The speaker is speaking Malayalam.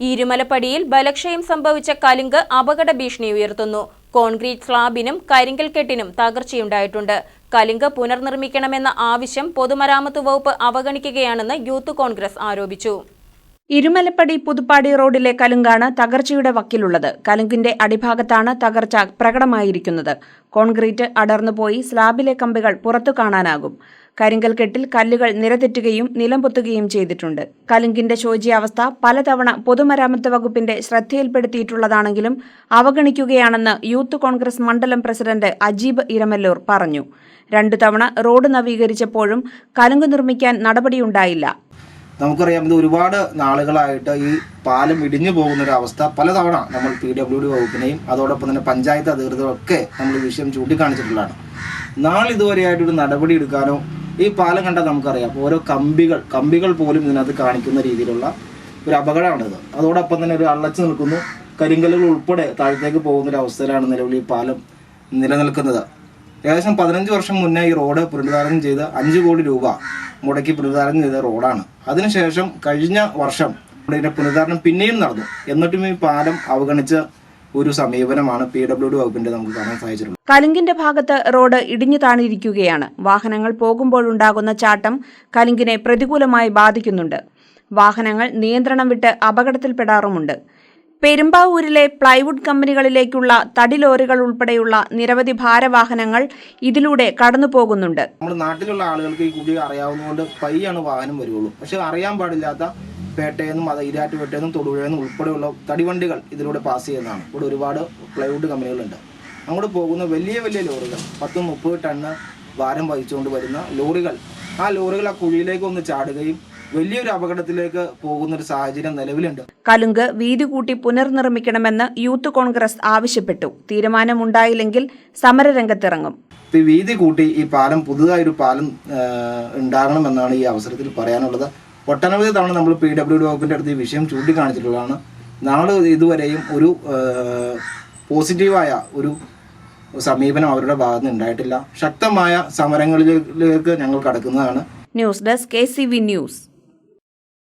ഇരുമലപ്പടിയിൽ ബലക്ഷയം സംഭവിച്ച കലുങ്ക് അപകട ഭീഷണി ഉയർത്തുന്നു. കോൺക്രീറ്റ് സ്ലാബിനും കരിങ്കൽ കെട്ടിനും തകർച്ചയുണ്ടായിട്ടുണ്ട്. കലുങ്ക് പുനർനിർമ്മിക്കണമെന്ന ആവശ്യം പൊതുമരാമത്ത് വകുപ്പ് അവഗണിക്കുകയാണെന്ന് യൂത്ത് കോൺഗ്രസ് ആരോപിച്ചു. ഇരുമലപ്പടി പുതുപ്പാടി റോഡിലെ കലുങ്കാണ് തകർച്ചയുടെ വക്കിലുള്ളത്. കലുങ്കിന്റെ അടിഭാഗത്താണ് തകർച്ച പ്രകടമായിരിക്കുന്നത്. കോൺക്രീറ്റ് അടർന്നുപോയി സ്ലാബിലെ കമ്പികൾ പുറത്തു കാണാനാകും. കരിങ്കൽ കെട്ടിൽ കല്ലുകൾ നിരതെറ്റുകയും നിലംപൊത്തുകയും ചെയ്തിട്ടുണ്ട്. കലുങ്കിന്റെ ശോചിയാവസ്ഥ പലതവണ പൊതുമരാമത്ത് വകുപ്പിന്റെ ശ്രദ്ധയിൽപ്പെടുത്തിയിട്ടുള്ളതാണെങ്കിലും അവഗണിക്കുകയാണെന്ന് യൂത്ത് കോൺഗ്രസ് മണ്ഡലം പ്രസിഡന്റ് അജീബ് ഇരമല്ലൂർ പറഞ്ഞു. രണ്ടു തവണ റോഡ് നവീകരിച്ചപ്പോഴും കലുങ്ക് നിർമ്മിക്കാൻ നടപടിയുണ്ടായില്ല. നമുക്കറിയാം ഇത് ഒരുപാട് നാളുകളായിട്ട് ഈ പാലം ഇടിഞ്ഞു പോകുന്ന ഒരു അവസ്ഥ പലതവണ നമ്മൾ പി ഡബ്ല്യു ഡി വകുപ്പിനെയും അതോടൊപ്പം തന്നെ പഞ്ചായത്ത് അധികൃതരൊക്കെ നമ്മൾ ഈ വിഷയം ചൂണ്ടിക്കാണിച്ചിട്ടുള്ളതാണ്. നാളിതുവരെയായിട്ടൊരു നടപടി എടുക്കാനോ ഈ പാലം കണ്ടാൽ നമുക്കറിയാം. ഓരോ കമ്പികൾ കമ്പികൾ പോലും ഇതിനകത്ത് കാണിക്കുന്ന രീതിയിലുള്ള ഒരു അപകടമാണിത്. അതോടൊപ്പം തന്നെ ഒരു അള്ളച്ചു നിൽക്കുന്നു. കരിങ്കല്ലുകൾ ഉൾപ്പെടെ താഴത്തേക്ക് പോകുന്ന ഒരു അവസ്ഥയിലാണ് നിലവിൽ ഈ പാലം നിലനിൽക്കുന്നത്. ഏകദേശം പതിനഞ്ച് വർഷം മുന്നേ ഈ റോഡ് പുനരുദ്ധാരണം ചെയ്ത് അഞ്ച് കോടി രൂപ മുടക്കി പുനരുദ്ധാരണം ചെയ്ത റോഡാണ്. അതിനുശേഷം കഴിഞ്ഞ വർഷം ഇതിന്റെ പുനരുദ്ധാരണം പിന്നെയും നടന്നു. എന്നിട്ടും ഈ പാലം അവഗണിച്ച ഒരു സമീപനമാണ് പി ഡബ്ല്യു ഡി വകുപ്പിന്റെ നമുക്ക് കാണാൻ സാധിച്ചിട്ടുള്ളത്. കലിങ്കിന്റെ ഭാഗത്ത് റോഡ് ഇടിഞ്ഞു താണിരിക്കുകയാണ്. വാഹനങ്ങൾ പോകുമ്പോഴുണ്ടാകുന്ന ചാട്ടം കലിങ്കിനെ പ്രതികൂലമായി ബാധിക്കുന്നുണ്ട്. വാഹനങ്ങൾ നിയന്ത്രണം വിട്ട് അപകടത്തിൽപ്പെടാറുമുണ്ട്. പെരുമ്പാവൂരിലെ പ്ലൈവുഡ് കമ്പനികളിലേക്കുള്ള തടി ലോറികൾ ഉൾപ്പെടെയുള്ള നിരവധി ഭാരവാഹനങ്ങൾ ഇതിലൂടെ കടന്നു പോകുന്നുണ്ട് നമ്മുടെ നാട്ടിലുള്ള ആളുകൾക്ക് ഈ കുടി അറിയാവുന്നതുകൊണ്ട് പയ്യാണ് വാഹനം വരുള്ളൂ. പക്ഷെ അറിയാൻ പാടില്ലാത്ത പേട്ടയെന്നും അത് ഈരാറ്റുപേട്ടയെന്നും തൊടുപുഴയെന്നും ഉൾപ്പെടെയുള്ള തടിവണ്ടികൾ ഇതിലൂടെ പാസ് ചെയ്യുന്നതാണ് ഇവിടെ ഒരുപാട് പ്ലൈവുഡ് കമ്പനികളുണ്ട് അങ്ങോട്ട് പോകുന്ന വലിയ വലിയ ലോറികൾ പത്ത് മുപ്പത് ടണ്ണ് ഭാരം വഹിച്ചുകൊണ്ട് വരുന്ന ലോറികൾ ആ ലോറികൾ ആ കുഴിയിലേക്ക് ഒന്ന് ചാടുകയും വലിയൊരു അപകടത്തിലേക്ക് പോകുന്ന ഒരു സാഹചര്യം നിലവിലുണ്ട് കലുങ്ക് വീതി കൂട്ടി പുനർനിർമ്മിക്കണമെന്ന് യൂത്ത് കോൺഗ്രസ് ആവശ്യപ്പെട്ടു തീരുമാനമുണ്ടായില്ലെങ്കിൽ സമരരംഗത്തിറങ്ങും വീതി കൂട്ടി ഈ പാലം പുതുതായൊരു പാലം ഉണ്ടാകണമെന്നാണ് ഈ അവസരത്തിൽ പറയാനുള്ളത് ഒട്ടനവധി തവണ നമ്മൾ പി ഡബ്ല്യു ഡി വകുപ്പിന്റെ അടുത്ത് ഈ വിഷയം ചൂണ്ടിക്കാണിച്ചിട്ടുള്ളതാണ്. നാളെ ഇതുവരെയും ഒരു പോസിറ്റീവായ ഒരു സമീപനം അവരുടെ ഭാഗത്ത് ഉണ്ടായിട്ടില്ല. ശക്തമായ സമരങ്ങളിലേക്ക് ഞങ്ങൾ കടക്കുന്നതാണ്. News desk K news.